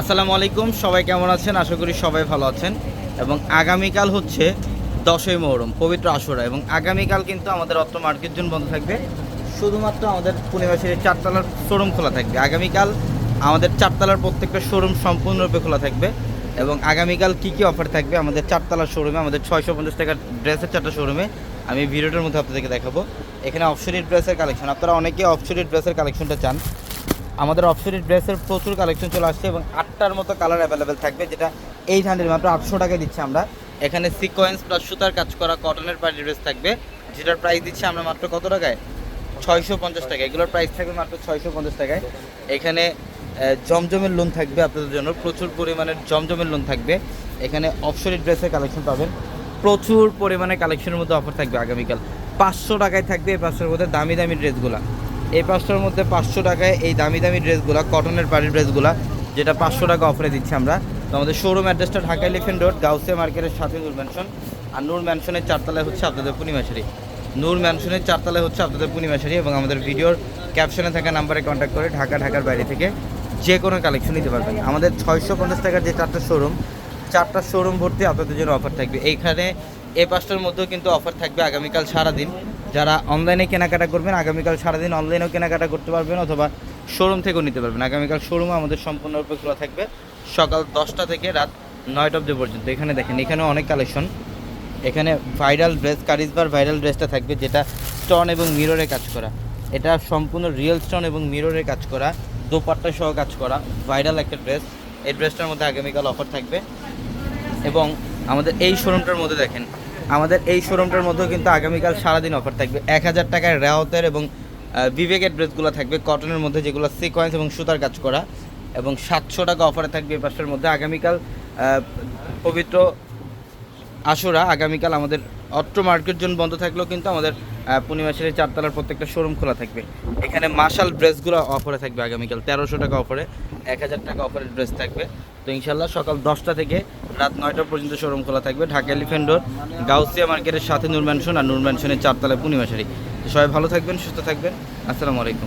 আসসালামু আলাইকুম, সবাই কেমন আছেন? আশা করি সবাই ভালো আছেন। এবং আগামীকাল হচ্ছে দশই মহরম, পবিত্র আশুরা এবং আগামীকাল কিন্তু আমাদের অত্র মার্কেট জোন বন্ধ থাকবে। শুধুমাত্র আমাদের পূর্ণিমাসের চারতলার শোরুম খোলা থাকবে। আগামীকাল আমাদের চারতলার প্রত্যেকটা শোরুম সম্পূর্ণরূপে খোলা থাকবে। এবং আগামীকাল কি কি অফার থাকবে আমাদের চারতলার শোরুমে, আমাদের ছয়শো পঞ্চাশ টাকার ড্রেসের চারটা শোরুমে আমি ভিডিওটার মধ্যে আপনাদেরকে দেখাবো। এখানে অপশনের ড্রেসের কালেকশন আপনারা অনেকে অপশনের ড্রেসের কালেকশনটা চান। আমাদের অপশনের ড্রেসের প্রচুর কালেকশন চলে আসছে এবং আটটার মতো কালার অ্যাভেলেবেল থাকবে, যেটা এইট হান্ড্রেড মাত্র আটশো টাকায় দিচ্ছি আমরা। এখানে সিকোয়েন্স প্লাস সুতার কাজ করা কটনের পার্টি ড্রেস থাকবে, যেটার প্রাইস দিচ্ছি আমরা মাত্র কত টাকায়? ছয়শো পঞ্চাশ টাকা এগুলোর প্রাইস থাকবে মাত্র ছয়শো পঞ্চাশ টাকায়। এখানে জমজমের লোন থাকবে আপনাদের জন্য, প্রচুর পরিমাণের জমজমের লোন থাকবে। এখানে অপশনের ড্রেসের কালেকশন পাবেন। প্রচুর পরিমাণে কালেকশনের মধ্যে অফার থাকবে আগামীকাল। পাঁচশো টাকায় থাকবে এই পাঁচশোর মধ্যে দামি দামি ড্রেসগুলো এই পাঁচশোর মধ্যে পাঁচশো টাকায় এই দামি দামি ড্রেসগুলো কটনের পাড়ির ড্রেসগুলো, যেটা পাঁচশো টাকা অফারে দিচ্ছি আমরা। তো আমাদের শোরুম অ্যাড্রেসটা ঢাকা এলিফেন্ট রোড গাউসিয়া মার্কেটের সাথে নূর ম্যানশন আর নূর ম্যানশনের চারতলায় হচ্ছে আপনাদের পূর্ণিমাশারি নূর ম্যানশনের চারতলায় হচ্ছে আপনাদের পূর্ণিমাশারি এবং আমাদের ভিডিওর ক্যাপশনে থাকা নাম্বারে কন্ট্যাক্ট করে ঢাকা, ঢাকার বাইরে থেকে যে কোনো কালেকশন নিতে পারবেন। আমাদের ছয়শো পঞ্চাশ টাকার যে চারটা শোরুম চারটা শোরুম ভর্তি আপনাদের জন্য অফার থাকবে। এইখানে এ পাঁচটার মধ্যেও কিন্তু অফার থাকবে আগামীকাল সারাদিন। যারা অনলাইনে কেনাকাটা করবেন, আগামীকাল সারাদিন অনলাইনেও কেনাকাটা করতে পারবেন অথবা শোরুম থেকেও নিতে পারবেন। আগামীকাল শোরুমে আমাদের সম্পূর্ণরূপে খোলা থাকবে সকাল দশটা থেকে রাত নয়টা অব্দি পর্যন্ত। এখানে দেখেন এখানেও অনেক কালেকশন এখানে ভাইরাল ড্রেস কারিজবার ভাইরাল ড্রেসটা থাকবে যেটা স্টোন এবং মিররে কাজ করা। এটা সম্পূর্ণ রিয়েল স্টোন এবং মিররে কাজ করা, দোপাট্টা সহ কাজ করা ভাইরাল একটা ড্রেস এই ড্রেসটার মধ্যে আগামীকাল অফার থাকবে। এবং আমাদের এই শোরুমটার মধ্যে দেখেন আমাদের এই শোরুমটার মধ্যেও কিন্তু আগামীকাল সারাদিন অফার থাকবে। এক হাজার টাকায় রেওয়াতের এবং বিবেকের ড্রেসগুলো থাকবে, কটনের মধ্যে যেগুলো সিকোয়েন্স এবং সুতার কাজ করা। এবং সাতশো টাকা অফারে থাকবে এই মধ্যে। আগামীকাল পবিত্র আশুরা আগামীকাল আমাদের অট্র মার্কেট জোন বন্ধ থাকলেও কিন্তু আমাদের আহ, পূর্ণিমাসের চারতলার প্রত্যেকটা শোরুম খোলা থাকবে। এখানে মার্শাল ড্রেসগুলো অফারে থাকবে আগামীকাল তেরোশো টাকা অফারে এক হাজার টাকা অফারের ড্রেস থাকবে। তো ইনশাল্লাহ সকাল দশটা থেকে রাত নয়টা পর্যন্ত শোরুম খোলা থাকবে ঢাকা এলিফেন্ট রোড গাউসিয়া মার্কেটের সাথে নূর ম্যানশন আর নূর ম্যানশনের চারতলায় পূর্ণিমাশারি সবাই ভালো থাকবেন সুস্থ থাকবেন আসসালামু আলাইকুম।